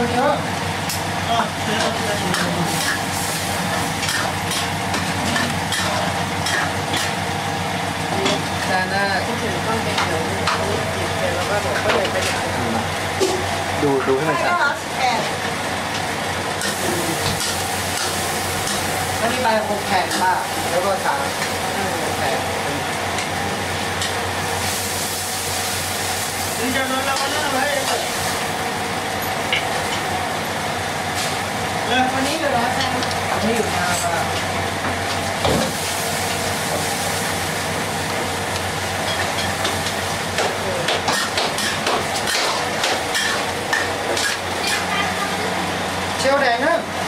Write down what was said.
แต่น่าคิดถึงต้องเป็นเดี๋ยวนี้จิตเสร็จแล้วก็บอกก็เลยไปหาดูดูให้มันชัดอันนี้ใบหกแผ่นป่ะแล้วก็สามแผ่นวันนี้เลยเหรอแซ มวันนี้อยู่